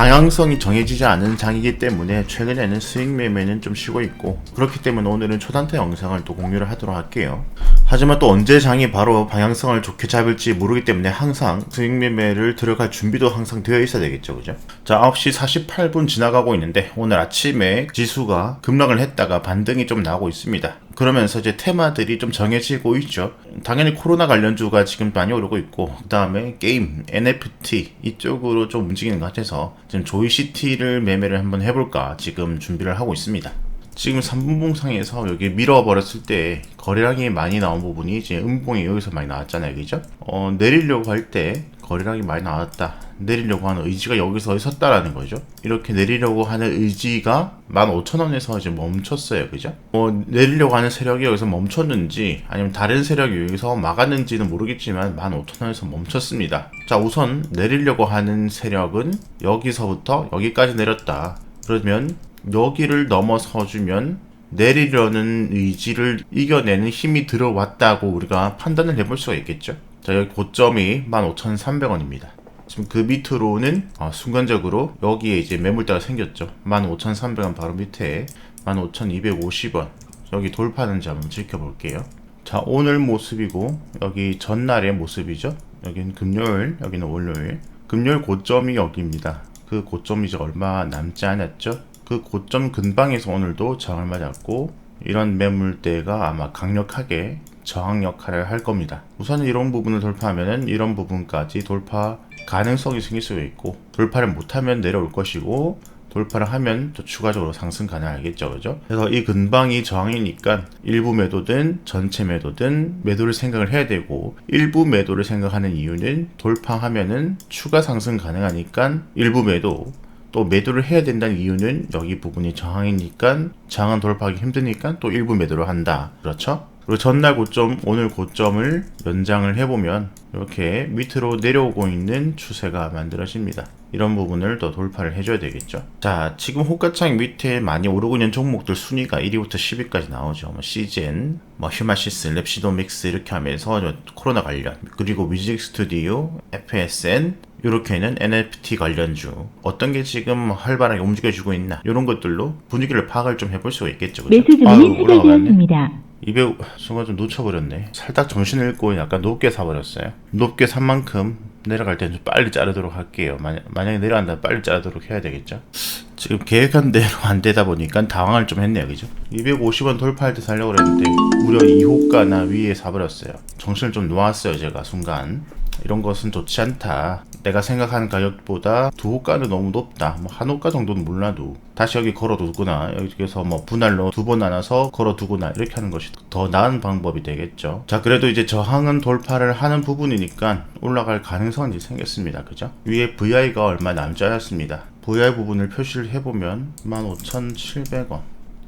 방향성이 정해지지 않은 장이기 때문에 최근에는 수익 매매는 좀 쉬고 있고 그렇기 때문에 오늘은 초단타 영상을 또 공유를 하도록 할게요. 하지만 또 언제 장이 바로 방향성을 좋게 잡을지 모르기 때문에 항상 수익 매매를 들어갈 준비도 항상 되어 있어야 되겠죠. 그죠? 자, 9시 48분 지나가고 있는데 오늘 아침에 지수가 급락을 했다가 반등이 좀 나오고 있습니다. 그러면서 이제 테마들이 좀 정해지고 있죠. 당연히 코로나 관련주가 지금 많이 오르고 있고, 그 다음에 게임, NFT 이쪽으로 좀 움직이는 것 같아서 지금 조이시티를 매매를 한번 해볼까 지금 준비를 하고 있습니다. 지금 3분봉상에서 여기 밀어버렸을 때 거래량이 많이 나온 부분이 이제 음봉이 여기서 많이 나왔잖아요. 그죠? 어, 내리려고 할 때 거래량이 많이 나왔다. 내리려고 하는 의지가 여기서 섰다라는 거죠. 이렇게 내리려고 하는 의지가 15,000원에서 이제 멈췄어요. 그죠? 뭐, 내리려고 하는 세력이 여기서 멈췄는지, 아니면 다른 세력이 여기서 막았는지는 모르겠지만, 15,000원에서 멈췄습니다. 자, 우선 내리려고 하는 세력은 여기서부터 여기까지 내렸다. 그러면 여기를 넘어서 주면 내리려는 의지를 이겨내는 힘이 들어왔다고 우리가 판단을 해볼 수가 있겠죠. 자, 여기 고점이 15,300원입니다. 지금 그 밑으로는 아, 순간적으로 여기에 이제 매물대가 생겼죠. 15,300원 바로 밑에 15,250원 여기 돌파하는지 한번 지켜볼게요. 자, 오늘 모습이고 여기 전날의 모습이죠. 여기는 금요일, 여기는 월요일. 금요일 고점이 여기입니다. 그 고점이 이제 얼마 남지 않았죠. 그 고점 근방에서 오늘도 저항을 맞았고 이런 매물대가 아마 강력하게 저항 역할을 할 겁니다. 우선 이런 부분을 돌파하면은 이런 부분까지 돌파 가능성이 생길 수가 있고 돌파를 못하면 내려올 것이고 돌파를 하면 또 추가적으로 상승 가능하겠죠, 그죠? 그래서 이 근방이 저항이니까 일부 매도든 전체 매도든 매도를 생각을 해야 되고 일부 매도를 생각하는 이유는 돌파하면은 추가 상승 가능하니까 일부 매도 또 매도를 해야 된다는 이유는 여기 부분이 저항이니까 저항은 돌파하기 힘드니까 또 일부 매도를 한다. 그렇죠? 그리고 전날 고점, 오늘 고점을 연장을 해보면 이렇게 밑으로 내려오고 있는 추세가 만들어집니다. 이런 부분을 더 돌파를 해줘야 되겠죠. 자, 지금 호가창 밑에 많이 오르고 있는 종목들 순위가 1위부터 10위까지 나오죠. 뭐 시젠, 뭐 휴마시스, 랩시도믹스 이렇게 하면서 코로나 관련, 그리고 뮤직 스튜디오, FSN, 이렇게는 NFT 관련주 어떤 게 지금 활발하게 움직여주고 있나 이런 것들로 분위기를 파악을 좀 해볼 수가 있겠죠. 그죠? 매수 주문이. 해제되었습니다. 200 순간 좀 놓쳐버렸네. 살짝 정신을 잃고 약간 높게 사버렸어요. 높게 산 만큼 내려갈 때는 좀 빨리 자르도록 할게요. 만약, 만약에 내려간다면 빨리 자르도록 해야 되겠죠. 지금 계획한 대로 안 되다 보니까 당황을 좀 했네요. 그죠? 250원 돌파할 때 살려고 그랬는데 무려 2호가나 위에 사버렸어요. 정신을 좀 놓았어요. 제가 순간. 이런 것은 좋지 않다. 내가 생각하는 가격보다 두 호가는 너무 높다. 뭐 한 호가 정도는 몰라도 다시 여기 걸어두거나 여기서 뭐 분할로 두 번 나눠서 걸어두거나 이렇게 하는 것이 더 나은 방법이 되겠죠. 자 그래도 이제 저항은 돌파를 하는 부분이니까 올라갈 가능성이 생겼습니다. 그죠? 위에 VI가 얼마 남지 않았습니다. VI 부분을 표시를 해보면 15,700원.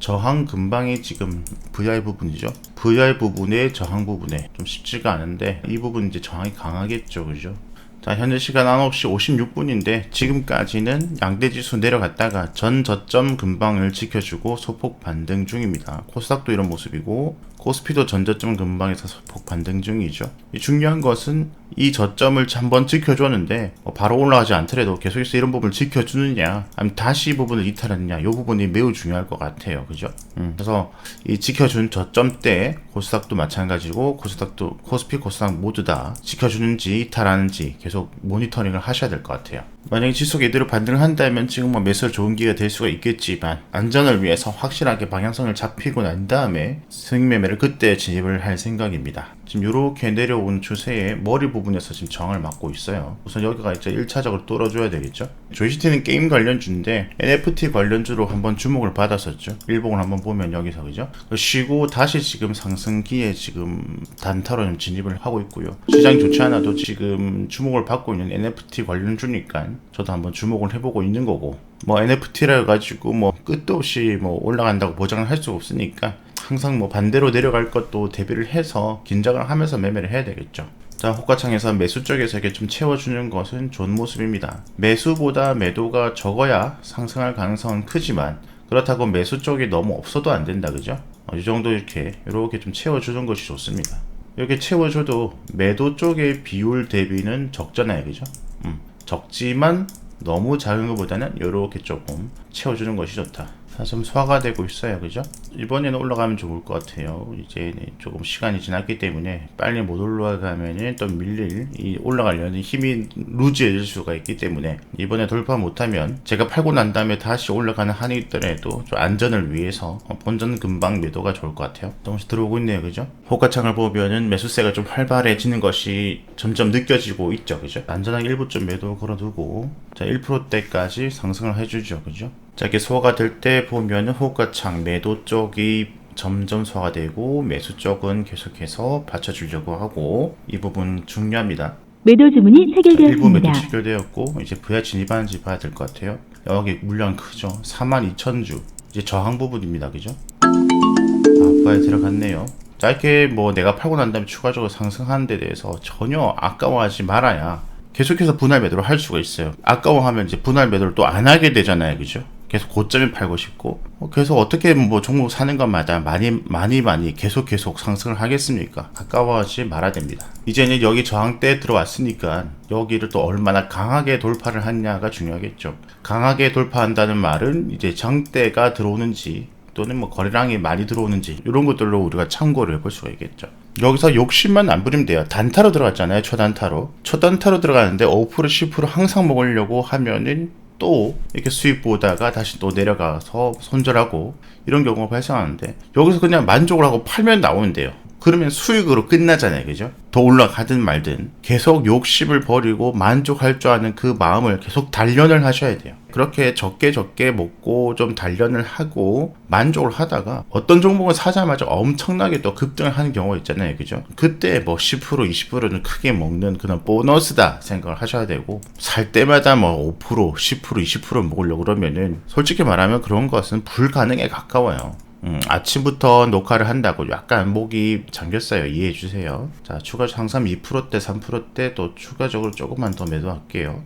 저항 근방이 지금 VI 부분이죠. VI 부분의 저항 부분에 좀 쉽지가 않은데 이 부분 이제 저항이 강하겠죠, 그죠? 자, 현재 시간 9시 56분인데 지금까지는 양대 지수 내려갔다가 전 저점 근방을 지켜주고 소폭 반등 중입니다. 코스닥도 이런 모습이고 코스피도 전 저점 근방에서 소폭 반등 중이죠. 이 중요한 것은 이 저점을 한번 지켜줬는데 뭐 바로 올라가지 않더라도 계속해서 이런 부분을 지켜주느냐 아니면 다시 이 부분을 이탈하느냐 이 부분이 매우 중요할 것 같아요. 그죠? 음, 그래서 이 지켜준 저점 때 코스닥도 마찬가지고 코스닥도 코스피 코스닥 모두 다 지켜주는지 이탈하는지 계속 모니터링을 하셔야 될 것 같아요. 만약에 지속이 이대로 반등을 한다면 지금 뭐 매수를 좋은 기회가 될 수가 있겠지만 안전을 위해서 확실하게 방향성을 잡히고 난 다음에 수익 매매를 그때 진입을 할 생각입니다. 지금 이렇게 내려온 추세의 머리 부분에서 지금 정을 맞고 있어요. 우선 여기가 이제 1차적으로 뚫어줘야 되겠죠. 조이시티는 게임 관련주인데 NFT 관련주로 한번 주목을 받았었죠. 일봉을 한번 보면 여기서 그죠? 쉬고 다시 지금 상승기에 지금 단타로 좀 진입을 하고 있고요. 시장이 좋지 않아도 지금 주목을 받고 있는 NFT 관련주니까 저도 한번 주목을 해보고 있는 거고 뭐 NFT라 가지고 뭐 끝도 없이 뭐 올라간다고 보장을 할 수가 없으니까 항상 뭐 반대로 내려갈 것도 대비를 해서 긴장을 하면서 매매를 해야 되겠죠. 자, 호가창에서 매수 쪽에서 이렇게 좀 채워주는 것은 좋은 모습입니다. 매수보다 매도가 적어야 상승할 가능성은 크지만 그렇다고 매수 쪽이 너무 없어도 안 된다, 그죠? 어, 이 정도 이렇게 이렇게 좀 채워주는 것이 좋습니다. 이렇게 채워줘도 매도 쪽의 비율 대비는 적잖아요, 그죠? 음, 적지만 너무 작은 것보다는 이렇게 조금 채워주는 것이 좋다. 자, 좀 소화가 되고 있어요. 그죠? 이번에는 올라가면 좋을 것 같아요. 이제 조금 시간이 지났기 때문에 빨리 못 올라가면은 또 밀릴 이 올라가려는 힘이 루즈해질 수가 있기 때문에 이번에 돌파 못하면 제가 팔고 난 다음에 다시 올라가는 한이 있더라도 좀 안전을 위해서 본전 금방 매도가 좋을 것 같아요. 조금씩 들어오고 있네요. 그죠? 호가창을 보면은 매수세가 좀 활발해지는 것이 점점 느껴지고 있죠. 그죠? 안전하게 일부 좀 매도 걸어두고 자 1%대까지 상승을 해주죠. 그죠? 자, 이렇게 소화가 될 때 보면 호가창 매도 쪽이 점점 소화가 되고 매수 쪽은 계속해서 받쳐주려고 하고 이 부분 중요합니다. 매도 주문이 일부 매도 체결되었습니다. 체결되었고 이제 부야 진입하는지 봐야 될 것 같아요. 여기 물량 크죠. 42,000주 이제 저항 부분입니다. 그죠? 아, 부야에 들어갔네요. 자, 이렇게 뭐 내가 팔고 난 다음에 추가적으로 상승하는 데 대해서 전혀 아까워하지 말아야 계속해서 분할 매도를 할 수가 있어요. 아까워하면 이제 분할 매도를 또 안 하게 되잖아요. 그죠? 계속 고점에 팔고 싶고 어, 계속 어떻게 뭐 종목 사는 것마다 많이 많이 많이 계속 계속 상승을 하겠습니까? 아까워하지 말아야 됩니다. 이제는 여기 저항대에 들어왔으니까 여기를 또 얼마나 강하게 돌파를 하냐가 중요하겠죠. 강하게 돌파한다는 말은 이제 장대가 들어오는지 또는 뭐 거래량이 많이 들어오는지 이런 것들로 우리가 참고를 해볼 수가 있겠죠. 여기서 욕심만 안 부리면 돼요. 단타로 들어갔잖아요. 초단타로. 초단타로 들어가는데 5% 10% 항상 먹으려고 하면은 또 이렇게 수익 보다가 다시 또 내려가서 손절하고 이런 경우가 발생하는데 여기서 그냥 만족을 하고 팔면 나오는데요. 그러면 수익으로 끝나잖아요. 그죠? 더 올라가든 말든 계속 욕심을 버리고 만족할 줄 아는 그 마음을 계속 단련을 하셔야 돼요. 그렇게 적게 적게 먹고 좀 단련을 하고 만족을 하다가 어떤 종목은 사자마자 엄청나게 또 급등을 하는 경우가 있잖아요. 그죠? 그때 뭐 10% 20%는 크게 먹는 그런 보너스다 생각을 하셔야 되고 살 때마다 뭐 5% 10% 20% 먹으려고 그러면은 솔직히 말하면 그런 것은 불가능에 가까워요. 음, 아침부터 녹화를 한다고 약간 목이 잠겼어요. 이해해 주세요. 자, 추가 항상 2%대, 3%대 또 추가적으로 조금만 더 매도할게요.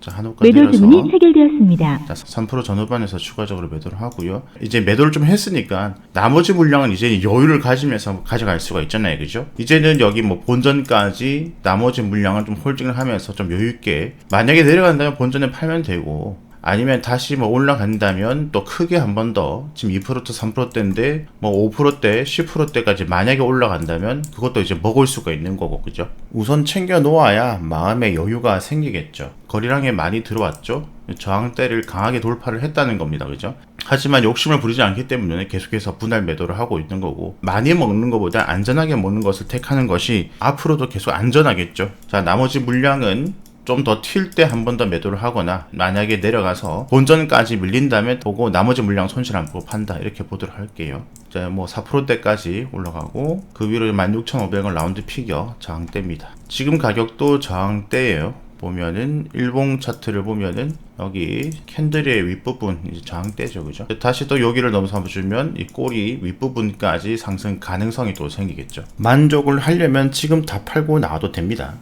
자, 한호가 매도 주문이 체결되었습니다. 자, 3% 전후반에서 추가적으로 매도를 하고요. 이제 매도를 좀 했으니까 나머지 물량은 이제 여유를 가지면서 가져갈 수가 있잖아요. 그죠? 이제는 여기 뭐 본전까지 나머지 물량을 좀 홀딩을 하면서 좀 여유 있게 만약에 내려간다면 본전에 팔면 되고 아니면 다시 뭐 올라간다면 또 크게 한 번 더 지금 2% 3%대인데 뭐 5%대 10%대까지 만약에 올라간다면 그것도 이제 먹을 수가 있는 거고 그죠? 우선 챙겨 놓아야 마음의 여유가 생기겠죠. 거리량에 많이 들어왔죠? 저항대를 강하게 돌파를 했다는 겁니다 그죠? 하지만 욕심을 부리지 않기 때문에 계속해서 분할 매도를 하고 있는 거고 많이 먹는 것보다 안전하게 먹는 것을 택하는 것이 앞으로도 계속 안전하겠죠? 자 나머지 물량은 좀 더 튈 때 한 번 더 매도를 하거나 만약에 내려가서 본전까지 밀린다면 보고 나머지 물량 손실 안 보고 판다 이렇게 보도록 할게요. 자, 뭐 4%대까지 올라가고 그 위로 16,500원 라운드 피겨 저항대입니다. 지금 가격도 저항대예요. 보면은 일봉 차트를 보면은 여기 캔들의 윗부분 이제 저항대죠 그죠 다시 또 여기를 넘어서주면 이 꼬리 윗부분까지 상승 가능성이 또 생기겠죠 만족을 하려면 지금 다 팔고 나와도 됩니다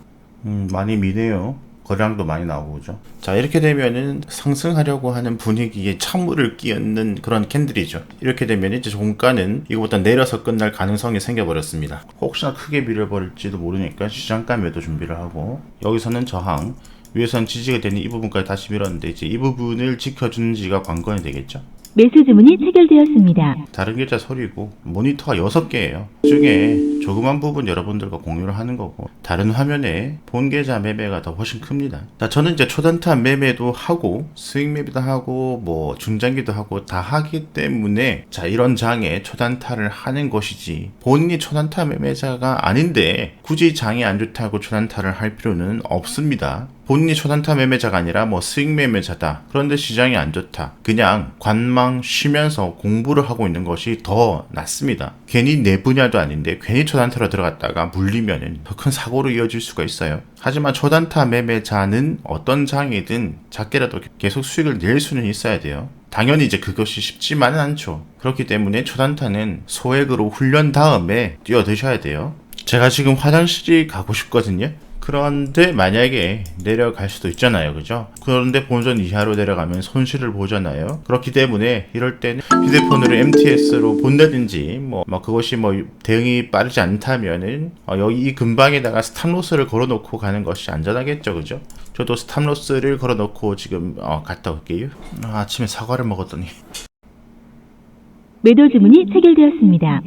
음, 많이 미네요. 거량도 많이 나오고 그죠. 자 이렇게 되면은 상승하려고 하는 분위기에 찬물을 끼얹는 그런 캔들이죠. 이렇게 되면 이제 종가는 이거보다 내려서 끝날 가능성이 생겨버렸습니다. 혹시나 크게 밀어버릴지도 모르니까 시장가 매도 준비를 하고 여기서는 저항 위에선 지지가 되는 이 부분까지 다시 밀었는데 이제 이 부분을 지켜주는지가 관건이 되겠죠. 매수 주문이 체결되었습니다. 다른 계좌 서류고 모니터가 6개예요. 중에 조그만 부분 여러분들과 공유를 하는 거고 다른 화면에 본 계좌 매매가 더 훨씬 큽니다. 자, 저는 이제 초단타 매매도 하고 스윙 매매도 하고 뭐 중장기도 하고 다 하기 때문에 자 이런 장에 초단타를 하는 것이지 본인이 초단타 매매자가 아닌데 굳이 장이 안 좋다고 초단타를 할 필요는 없습니다. 본인이 초단타 매매자가 아니라 뭐 스윙 매매자다. 그런데 시장이 안 좋다. 그냥 관망 쉬면서 공부를 하고 있는 것이 더 낫습니다. 괜히 내 분야도 아닌데 괜히 초단타로 들어갔다가 물리면은 더 큰 사고로 이어질 수가 있어요. 하지만 초단타 매매자는 어떤 장이든 작게라도 계속 수익을 낼 수는 있어야 돼요. 당연히 이제 그것이 쉽지만은 않죠. 그렇기 때문에 초단타는 소액으로 훈련 다음에 뛰어드셔야 돼요. 제가 지금 화장실이 가고 싶거든요. 그런데 만약에 내려갈 수도 있잖아요. 그죠? 그런데 본전 이하로 내려가면 손실을 보잖아요. 그렇기 때문에 이럴 때는 휴대폰으로 MTS로 본다든지 뭐, 뭐 그것이 뭐 대응이 빠르지 않다면은 어, 여기 이 근방에다가 스탑로스를 걸어놓고 가는 것이 안전하겠죠. 그죠? 저도 스탑로스를 걸어놓고 지금 어, 갔다 올게요. 아, 아침에 사과를 먹었더니 매도 주문이 체결되었습니다.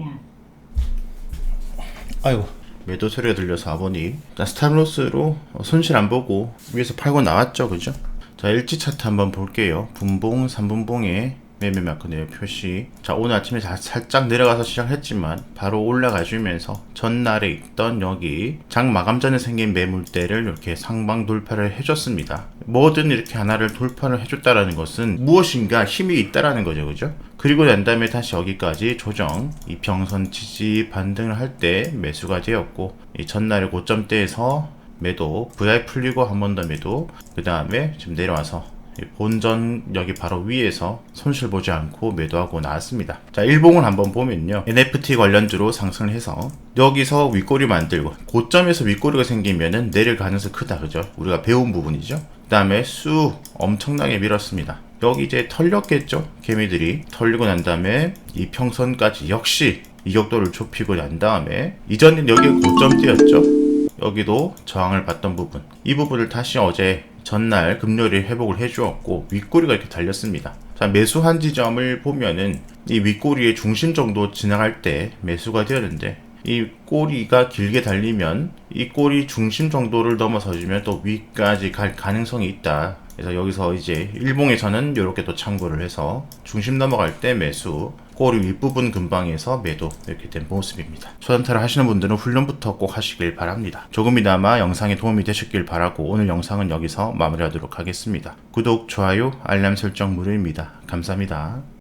아이고 매도 소리가 들려서 아버님 일단 스탑로스로 손실 안 보고 위에서 팔고 나왔죠 그죠? 자 일지 차트 한번 볼게요. 분봉 3분봉에 매매 마크네요 표시. 자 오늘 아침에 자- 살짝 내려가서 시작했지만 바로 올라가 주면서 전날에 있던 여기 장 마감 전에 생긴 매물대를 이렇게 상방 돌파를 해줬습니다. 뭐든 이렇게 하나를 돌파를 해줬다라는 것은 무엇인가 힘이 있다라는 거죠 그죠? 그리고 난 다음에 다시 여기까지 조정 이 평선 지지 반등을 할 때 매수가 되었고 이 전날의 고점대에서 매도 VI 풀리고 한 번 더 매도 그 다음에 지금 내려와서 이 본전 여기 바로 위에서 손실 보지 않고 매도하고 나왔습니다. 자, 일봉을 한번 보면요. NFT 관련주로 상승을 해서 여기서 윗꼬리 만들고 고점에서 윗꼬리가 생기면은 내릴 가능성이 크다. 그죠? 우리가 배운 부분이죠. 그 다음에 수 엄청나게 밀었습니다. 여기 이제 털렸겠죠? 개미들이 털리고 난 다음에 이 평선까지 역시 이격도를 좁히고 난 다음에 이전엔 여기 고점대였죠? 여기도 저항을 받던 부분 이 부분을 다시 어제 전날 금요일에 회복을 해주었고 윗꼬리가 이렇게 달렸습니다 자 매수한 지점을 보면은 이 윗꼬리의 중심 정도 지나갈 때 매수가 되었는데 이 꼬리가 길게 달리면 이 꼬리 중심 정도를 넘어서주면 또 위까지 갈 가능성이 있다. 그래서 여기서 이제 일봉에서는 이렇게 또 참고를 해서 중심 넘어갈 때 매수, 꼬리 윗부분 근방에서 매도 이렇게 된 모습입니다. 초단타를 하시는 분들은 훈련부터 꼭 하시길 바랍니다. 조금이나마 영상에 도움이 되셨길 바라고 오늘 영상은 여기서 마무리하도록 하겠습니다. 구독, 좋아요, 알람 설정 무료입니다. 감사합니다.